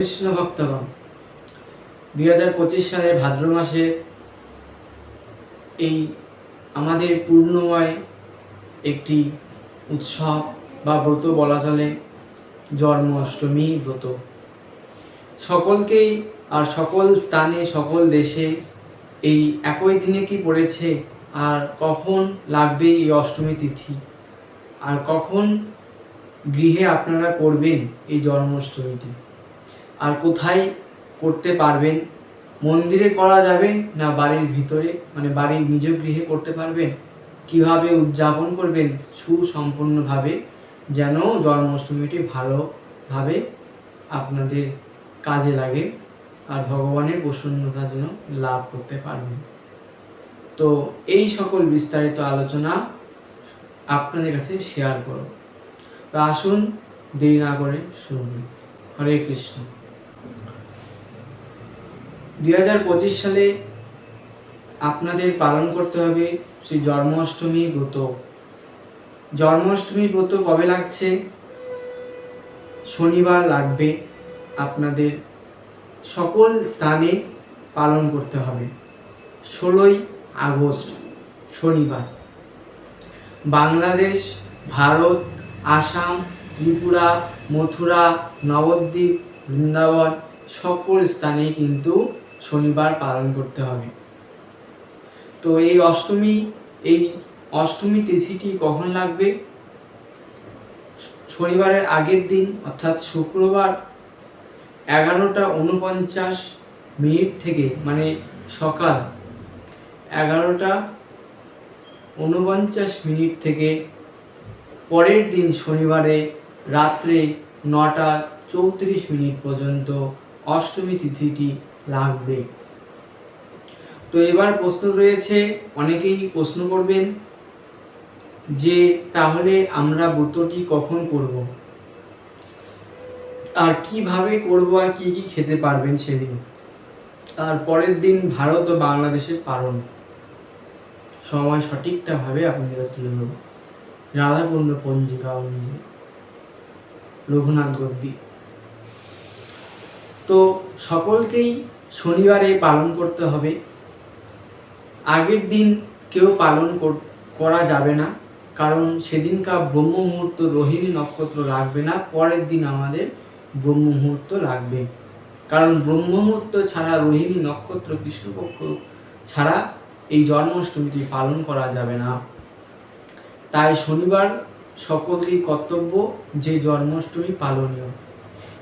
কৃষ্ণ ভক্তগণ, দুই হাজার পঁচিশ সালের ভাদ্র মাসে এই আমাদের পূর্ণময় একটি উৎসব বা ব্রত বলা চলে জন্মাষ্টমী ব্রত। সকলকেই আর সকল স্থানে, সকল দেশে এই একই দিনে কি পড়েছে আর কখন লাগবে এই অষ্টমী তিথি? আর কখন গৃহে আপনারা করবেন এই জন্মাষ্টমীটি আর কোথায় করতে পারবেন? মন্দিরে করা যাবে না বাড়ির ভিতরে? মানে বাড়ির নিজ গৃহে করতে পারবেন? কীভাবে উদযাপন করবেন? সুসম্পন্নভাবে, যেন জন্মাষ্টমীটি ভালোভাবে আপনাদের কাজে লাগে আর ভগবানের প্রসন্নতা যেন লাভ করতে পারবেন। তো এই সকল বিস্তারিত আলোচনা আপনাদের কাছে শেয়ার করো তো আসুন, দেরি না করে শুনুন। হরে কৃষ্ণ। দুই হাজার পঁচিশ সালে আপনাদের পালন করতে হবে শ্রী জন্মাষ্টমী ব্রত। জন্মাষ্টমী ব্রত কবে লাগছে? শনিবার লাগবে আপনাদের সকল স্থানে পালন করতে হবে। ষোলোই আগস্ট, শনিবার। বাংলাদেশ, ভারত, আসাম, ত্রিপুরা, মথুরা, নবদ্বীপ, বৃন্দাবন সকল স্থানে কিন্তু শনিবার পালন করতে হবে। তো এই অষ্টমী এই অষ্টমী তিথিটি কখন লাগবে? শনিবারের আগের দিন, অর্থাৎ শুক্রবার এগারোটা উনপঞ্চাশ মিনিট থেকে মানে সকাল এগারোটা উনপঞ্চাশ মিনিট থেকে পরের দিন শনিবারে রাত্রে নটা চৌত্রিশ মিনিট পর্যন্ত অষ্টমী তিথিটি লাগবে। তো এবার প্রশ্ন রয়েছে, অনেকেই প্রশ্ন করবেন যে, তাহলে আমরা ব্রতটি কখন করব? আর কীভাবে করব আর কি কি খেতে পারবেন সেদিন? আর পরের দিন ভারত ও বাংলাদেশের পালন। সময় সঠিকটা ভাবে আপনাদের তুলে ধরবো। রাধাকুণ্ড পঞ্জিকা অনুযায়ী। রঘুনাথ গদ্দি তো সকলকেই শনিবারে পালন করতে হবে। আগের দিন কেউ পালন কর- যাবে না, কারণ সেদিনকার ব্রহ্ম মুহূর্ত রোহিণী নক্ষত্র লাগবে না, পরের দিন আমাদের ব্রহ্ম মুহূর্ত লাগবে কারণ ব্রহ্ম মুহূর্ত ছাড়া রোহিণী নক্ষত্র কৃষ্ণপক্ষ ছাড়া এই জন্মাষ্টমীটি পালন করা যাবে না। তাই শনিবার সকলকেই কর্তব্য যে জন্মাষ্টমী পালনীয়।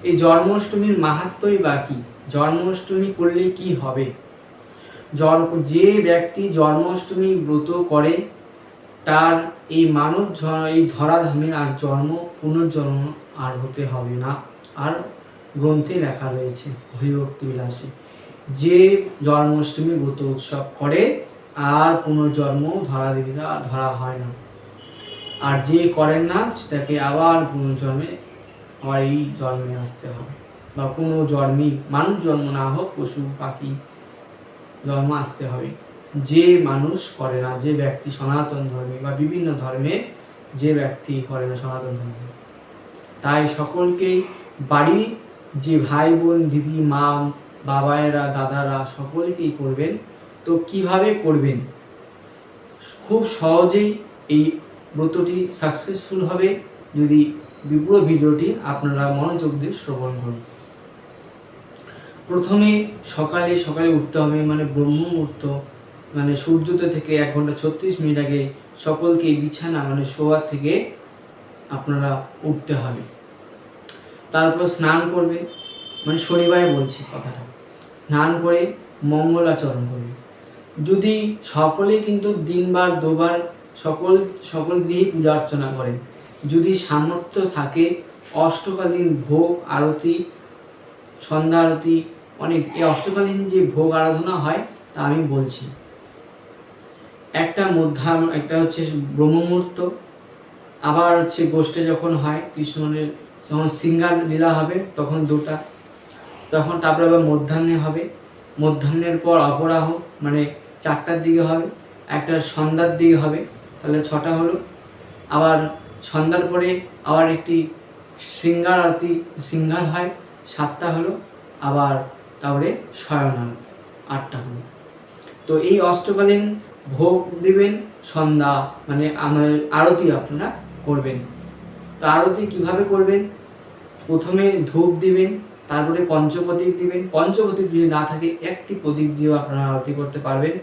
এই জন্মাষ্টমীর মাহাত্মই বা কি? জন্মাষ্টমী করলে কি হবে? যে ব্যক্তি জন্মাষ্টমী ব্রত করে, তার এই মানব এই ধরাধামে আর জন্ম, পুনর্জন্ম আর হতে হবে না। আর গ্রন্থে লেখা রয়েছে হরিভক্তি বিলাসে, যে জন্মাষ্টমী ব্রত উৎসব করে, আর পুনর্জন্ম ধরা দিবিদা ধরা হয় না। আর যে করেন না, সেটাকে আবার পুনর্জন্মে, আবার এই জন্মে আসতে হবে। বা কোনো জন্মই মানুষ জন্ম না হোক, পশু, পাখি জন্ম আসতে হবে। যে মানুষ করে না, যে ব্যক্তি সনাতন ধর্মে বা বিভিন্ন ধর্মে যে ব্যক্তি করে না সনাতন ধর্মে, তাই সকলকেই বাড়ি যে ভাই, বোন, দিদি, মা, বাবায়েরা, দাদারা সকলকেই করবেন। তো কীভাবে করবেন? খুব সহজেই এই ব্রতটি সাকসেসফুল হবে। যদি পুরো ভিডিওটি আপনারা মনোযোগ দিয়ে শ্রবণ করুন। প্রথমে সকালে সকালে উঠতে হবে মানে ব্রহ্ম মুহূর্ত মানে সূর্যোদয় থেকে এক ঘণ্টা ছত্রিশ মিনিট আগে সকলকে বিছানা মানে শোয়ার থেকে আপনারা উঠতে হবে। তারপর স্নান করবে মানে শনিবারে বলছি কথাটা, স্নান করে মঙ্গলাচরণ করবে। যদি সকলে কিন্তু দিনবার, দুবার সকল সকল গৃহে পূজা অর্চনা করেন, যদি সামর্থ্য থাকে, অষ্টকালীন ভোগ, আরতি, সন্ধ্যা আরতি অনেক এই অষ্টকালীন যে ভোগ আরাধনা হয়, তা আমি বলছি। একটা মধ্যা একটা হচ্ছে ব্রহ্ম মুহূর্ত আবার হচ্ছে গোষ্ঠে যখন হয় কৃষ্ণের যখন সিঙ্গার লীলা হবে, তখন দুটা, তখন তারপরে আবার মধ্যাহ্নে হবে। মধ্যাহ্নের পর অপরাহ মানে চারটার দিকে হবে, একটা সন্ধ্যার দিকে হবে, তাহলে ছটা হলো। আবার সন্ধ্যার পরে আবার একটি শৃঙ্গার আরতি, সিঙ্গার হয়, সাতটা হলো। আবার তারপরে শয়ন আরতি আটটা হলো। তো এই অষ্টকালীন ভোগ দিবেন, সন্ধ্যা মানে আমার আরতি আপনারা করবেন। তো আরতি কীভাবে করবেন? প্রথমে ধূপ দিবেন, তারপরে পঞ্চপ্রদীপ দিবেন। পঞ্চপ্রদীপ যদি না থাকে, একটি প্রদীপ দিয়েও আপনারা আরতি করতে পারবেন।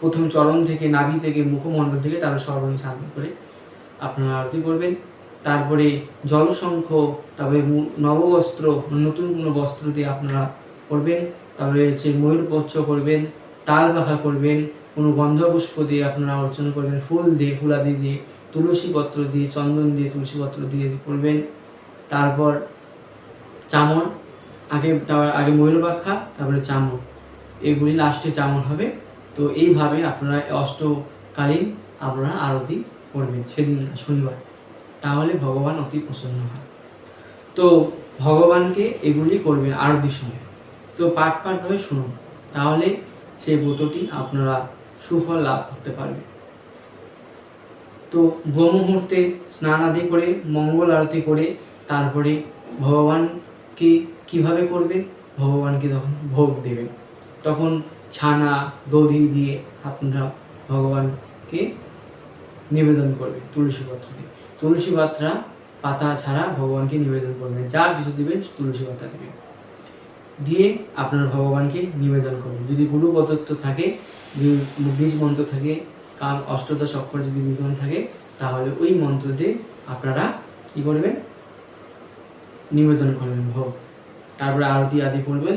প্রথম চরণ থেকে নাভি থেকে মুখমণ্ডল থেকে তারপরে সর্বাঙ্গ সামনে করে আপনারা আরতি করবেন। তারপরে জলশঙ্খ তারপরে নববস্ত্র, নতুন কোনো বস্ত্র দিয়ে আপনারা করবেন তারপরে হচ্ছে ময়ূরপচ্ছ করবেন, তাল বাখা করবেন, কোনো গন্ধপুষ্প দিয়ে আপনারা অর্চনা করবেন, ফুল দিয়ে, ফুলাদি দিয়ে, তুলসী পত্র দিয়ে, চন্দন দিয়ে, তুলসী পত্র দিয়ে করবেন। তারপর চামন, আগে তার আগে ময়ূরপাখা তারপরে চামন। এগুলি লাস্টে চামন হবে। তো এইভাবে আপনারা অষ্টকালীন আপনারা আরতি করবেন সেদিন শনিবার। তাহলে ভগবান অতি প্রসন্ন হয়। তো ভগবানকে এগুলি করবেন আরতির সময়। তো পাঠ পাঠভাবে শুনুন, তাহলে সেই ব্রতটি আপনারা সুফল লাভ করতে পারবেন। তো ব্রহ্ম মুহূর্তে স্নান আদি করে, মঙ্গল আরতি করে, তারপরে ভগবানকে কীভাবে করবেন ভগবানকে তখন ভোগ দেবেন তখন ছানা, দধি দিয়ে আপনারা ভগবানকে নিবেদন করবেন তুলসী পত্র দিয়ে। তুলসী পাতা ছাড়া ভগবানকে নিবেদন করবেন যা কিছু দিবেন, তুলসী পাতা দিবেন। দিয়ে আপনার ভগবানকে নিবেদন করবেন যদি গুরু পদত্ব থাকে বীজ মন্ত্র থাকে, কাল অষ্টদশ অক্ষর যদি বিদ্যমান থাকে, তাহলে ওই মন্ত্র দিয়ে আপনারা কি করবেন? নিবেদন করবেন ভোগ। তারপরে আরতি আদি করবেন।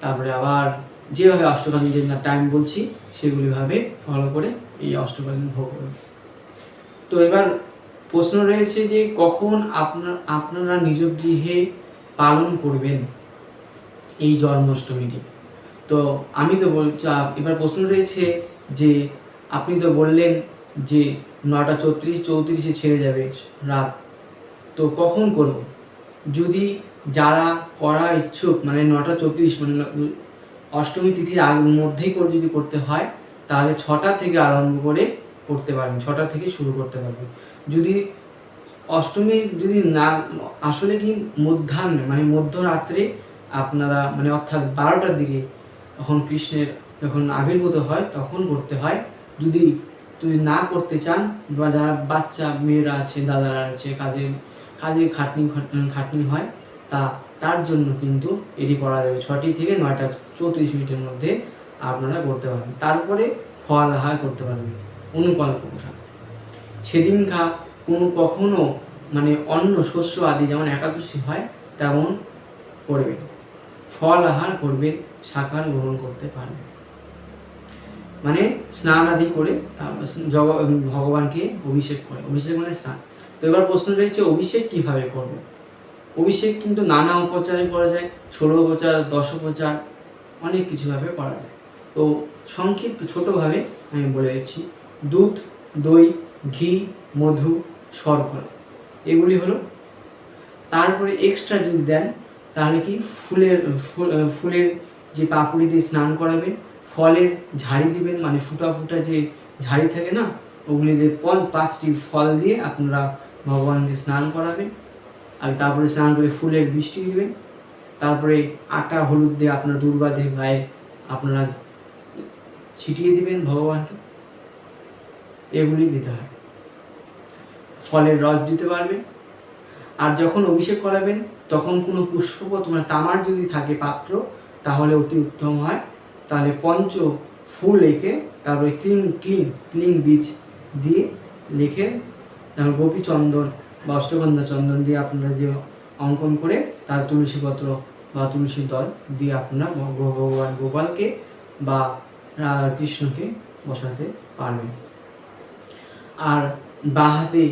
তারপরে আবার যেভাবে অষ্টকালীন যে টাইম বলছি সেগুলি ভাবে ফলো করে এই অষ্টকালীন ভোগ করবেন। তো এবার প্রশ্ন রয়েছে যে কখন আপনার, আপনারা নিজ গৃহে পালন করবেন? এই জন্মাষ্টমীটি তো আমি তো বল এবার প্রশ্ন রয়েছে যে আপনি তো বললেন যে নটা চৌত্রিশ, চৌত্রিশে ছেড়ে যাবে রাত। তো কখন করব? যদি যারা করা ইচ্ছুক মানে নটা চৌত্রিশ মানে অষ্টমী তিথির আগ মধ্যেই করে যদি করতে হয়, তাহলে ছটা থেকে আরম্ভ করে করতে পারবেন, ছটা থেকে শুরু করতে পারবেন। যদি অষ্টমী যদি না আসলে কি মধ্যাহ্নে মানে মধ্যরাত্রে আপনারা মানে অর্থাৎ বারোটার দিকে যখন কৃষ্ণের যখন আবির্ভূত হয়, তখন করতে হয়। যদি তুমি না করতে চান বা যারা বাচ্চা, মেয়েরা আছে, দাদারা আছে কাজে কাজের খাটনি খাট- খাটনি হয়, তা, তার জন্য কিন্তু এটি করা যাবে। ছটি থেকে নয়টা, চৌত্রিশ মিনিটের মধ্যে আপনারা করতে পারবেন। তারপরে ফল আহার করতে পারবেন। অনুকল্প পোশাক। সেদিনকা কোনো কখনো মানে অন্য শস্য আদি যেমন একাদশী হয়, তেমন করবেন। ফল আহার করবেন শাকার গ্রহণ করতে পারবেন। মানে স্নান আদি করে ভগবানকে অভিষেক করে। অভিষেক মানে স্নান। তো এবার প্রশ্ন রয়েছে, অভিষেক কীভাবে করব? অভিষেক কিন্তু নানা উপচারে করা যায়, ষোলো উপচার, দশ উপচার, অনেক কিছুভাবে করা যায়। তো সংক্ষিপ্ত, ছোটোভাবে আমি বলে দিচ্ছি। দুধ, দই, ঘি, মধু, শর্করা, এগুলি হলো। তারপরে এক্সট্রা যদি দেন তাহলে কি ফুলের, ফুল- ফুলের যে পাপড়ি দিয়ে স্নান করাবেন, ফলের ঝাড়ি দিবেন মানে ফুটা ফুটা যে ঝাড়ি থাকে না, ওগুলি দিয়ে পাঁচটি ফল দিয়ে আপনারা ভগবানকে স্নান করাবেন, আর তারপরে স্নান করে ফুলের বৃষ্টি দিবেন, তারপরে আটা, হলুদ দিয়ে আপনার দুর্বাদে গায়ে আপনারা ছিটিয়ে দিবেন ভগবানকে, এগুলি দিতে হয়। ফলের রস দিতে পারবেন আর যখন অভিষেক করাবেন, তখন কোনো পুষ্পপত্র মানে তামার যদি থাকে পাত্র, তাহলে অতি উত্তম হয়। তাহলে পঞ্চ ফুল রেখে তারপরে ক্লিন ক্লিন ক্লিন বীজ দিয়ে লিখে তারপর গোপী চন্দন বা অষ্টগন্ধা চন্দন দিয়ে আপনারা যে অঙ্কন করে তার তুলসী পত্র বা তুলসী দল দিয়ে আপনারা ভগবান গোপালকে বা কৃষ্ণকে বসাতে পারবেন। আর বাঁ হাতে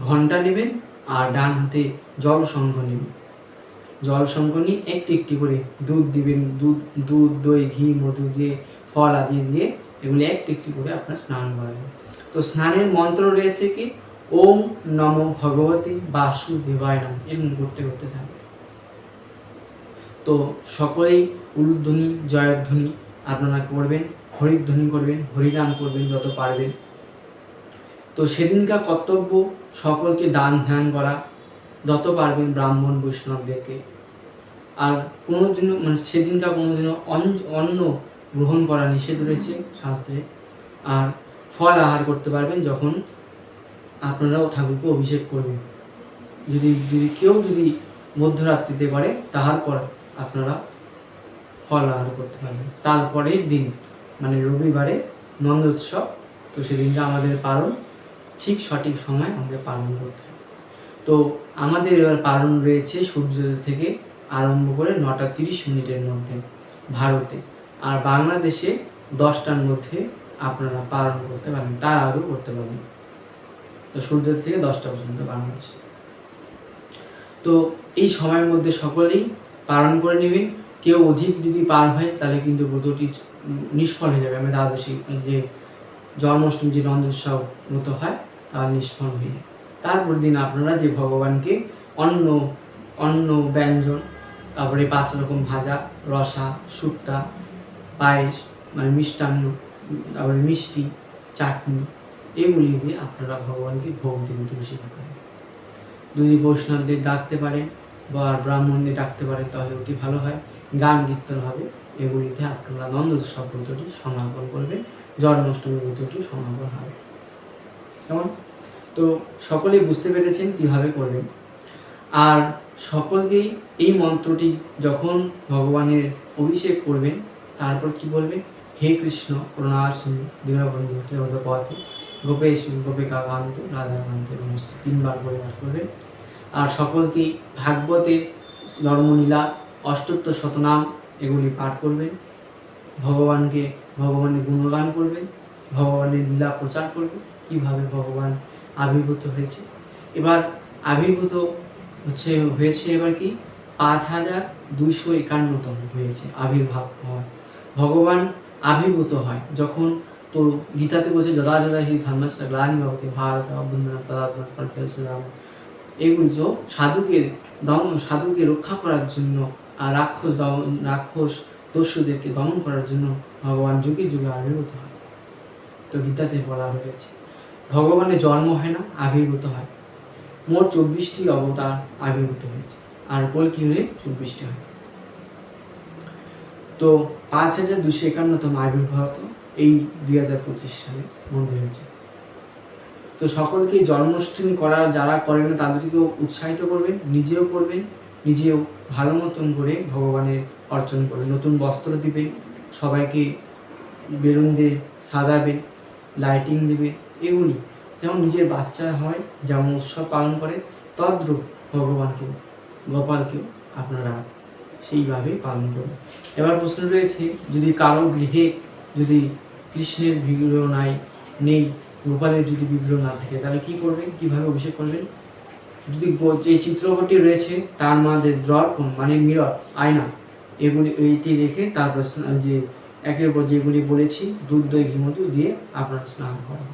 ঘণ্টা নেবেন আর ডান হাতে জল সংঘ নেবেন জল সংঘ নিয়ে একটি একটি করে দুধ দিবেন, দুধ দুধ, দই, ঘি, মধু দিয়ে, ফল আদি দিয়ে এগুলি একটি একটি করে আপনার স্নান করাবেন তো স্নানের মন্ত্র রয়েছে কি? ওম নম ভগবতী বাসুদেবায় নম এরকম করতে করতে থাকবে তো সকলেই উলুধ্বনি, জয়ধ্বনি আপনারা করবেন, হরিধ্বনি করবেন, হরিনাম করবেন যত পারবেন। তো সেদিনকার কর্তব্য সকলকে দান ধ্যান করা, যত পারবেন ব্রাহ্মণ বৈষ্ণবদেরকে। আর কোনোদিনও মানে সেদিনকার কোনোদিনও অন- অন্ন গ্রহণ করা নিষেধ রয়েছে শাস্ত্রে। আর ফল আহার করতে পারবেন যখন আপনারাও ঠাকুরকে অভিষেক করবেন। যদি যদি কেউ যদি মধ্যরাত্রিতে করে, তাহার পর আপনারা ফল আহার করতে পারবেন। তারপরের দিন মানে রবিবারে নন্দোৎসব তো সেদিনটা আমাদের পালন। ঠিক সঠিক সময় আমাদের পালন করতে হবে তো আমাদের এবার পালন রয়েছে সূর্যোদয় থেকে আরম্ভ করে নটা তিরিশ মিনিটের মধ্যে ভারতে। আর বাংলাদেশে দশটার মধ্যে আপনারা পালন করতে পারেন, তার আগেও করতে পারবেন। তো সূর্যোদয় থেকে দশটা পর্যন্ত বাংলাদেশে। তো এই সময়ের মধ্যে সকলেই পালন করে নেবেন কেউ অধিক যদি পার হয় তাহলে কিন্তু ব্রতটি নিষ্ফল হয়ে যাবে। আমি দ্বাদশী যে জন্মাষ্টমী যে নন্দোৎসব মতো হয়, তা নিষ্ফল হয়ে যায়। তারপর দিন আপনারা যে ভগবানকে অন্ন অন্ন ব্যঞ্জন, তারপরে পাঁচ রকম ভাজা, রসা, শুক্তা, পায়েস মানে মিষ্টান্ন, তারপরে মিষ্টি, চাটনি, এগুলি দিয়ে আপনারা ভগবানকে ভোগ দেবেন তুলসী পাতায় যদি বৈষ্ণবদের ডাকতে পারেন বা ব্রাহ্মণদের ডাকতে পারেন, তাহলে অতি ভালো হয়। গান কীর্তন হবে। এগুলিতে আপনারা নন্দোৎসব ব্রতটি সমাপন করবেন। জন্মাষ্টমী ব্রতটি সমাপন হবে। কেমন? তো সকলেই বুঝতে পেরেছেন কীভাবে করবেন। আর সকলকেই এই মন্ত্রটি যখন ভগবানের অভিষেক করবেন, তারপর কি বলবেন হে কৃষ্ণ প্রণাসিনী দীনবন্ধু পথে গোপেশ গোপিকা কান্ত রাধা কান্ত সমস্ত তিনবার পরিবার করবেন। আর সকলকেই ভাগবতে ধর্মলীলা অষ্টত্ব শতনাম এগুলি পাঠ করবেন, ভগবানকে ভগবানের গুণগান করবেন, ভগবানের লীলা প্রচার করবেন, কীভাবে ভগবান আবির্ভূত হয়েছে। এবার আবির্ভূত হচ্ছে, হয়েছে এবার কি? পাঁচ হাজার দুইশো একান্নতম হয়েছে আবির্ভাব হয় ভগবান আবির্ভূত হয় যখন তো গীতাতে বলছে, যদা যদা হি ধর্মস্য গ্লানি ভারত পরিচয় এগুলো তো সাধুকে দমন সাধুকে রক্ষা করার জন্য রাক্ষস দমন, রাক্ষস দস্যুদেরকে দমন করার জন্য ভগবান যুগে যুগে আবির্ভূত হয়। তো গীতাতে বলা হয়েছে, ভগবানের জন্ম হয় না, আবির্ভূত হয়। মোট চব্বিশটি অবতার আবির্ভূত হয়েছে। আর কলকি হলে? চব্বিশটি হয়। তো পাঁচ হাজার দুশো একান্নতম আবির্ভাব এই দুই হাজার পঁচিশ সালে মধ্যে হয়েছে। তো সকলকে জন্মাষ্টমী করা, যারা করেন তাদেরকেও উৎসাহিত করবেন, নিজেও করবেন নিজেও ভালো মতন করে ভগবানের অর্চন করবেন নতুন বস্ত্র দিবেন সবাইকে বেলুন দিয়ে সাজাবেন লাইটিং দিবে, এগুলি। যেমন নিজের বাচ্চা হয়, যেমন উৎসব পালন করে, তদ্রূপ ভগবানকেও, গোপালকেও আপনারা সেইভাবে পালন করবেন এবার প্রশ্ন রয়েছে, যদি কারও গৃহে যদি কৃষ্ণের বিগ্রহ নাই, নেই, গোপালের যদি বিগ্রহ না থাকে, তাহলে কি করবেন? কীভাবে অভিষেক করবেন? যদি যে চিত্রপটি রয়েছে, তার মধ্যে দর্পণ মানে মিরর, আয়না, এগুলি এইটি রেখে তারপর যে একের পর যেগুলি বলেছি, দুধ, দই, ঘি, মধু দিয়ে আপনার স্নান করা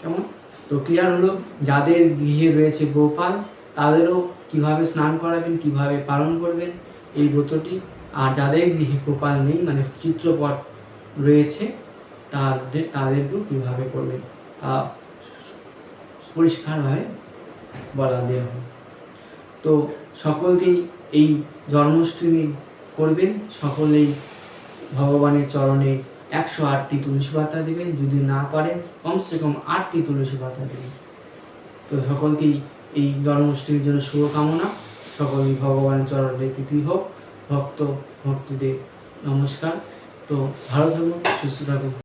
কেমন? তো ক্লিয়ার হলো? যাদের গৃহে রয়েছে গোপাল, তাদেরও কীভাবে স্নান করাবেন, কীভাবে পালন করবেন, এই ব্রতটি। আর যাদের গৃহে গোপাল নেই মানে চিত্রপট রয়েছে, তাদের, তাদেরকেও কীভাবে করবেন, তা পরিষ্কারভাবে বলা দেওয়া তো সকলকেই এই জন্মাষ্টমী করবেন, সকলেই ভগবানের চরণে একশো আটটি তুলসী পাতা দেবেন, যদি না পারেন কমসে কম আটটি তুলসী পাতা দেবেন। তো সকলকেই এই জন্মাষ্টমীর জন্য শুভকামনা। সকলেই ভগবানের চরণে প্রীতি হোক, ভক্ত, ভক্তদের নমস্কার। তো ভালো থাকুন, সুস্থ থাকুন।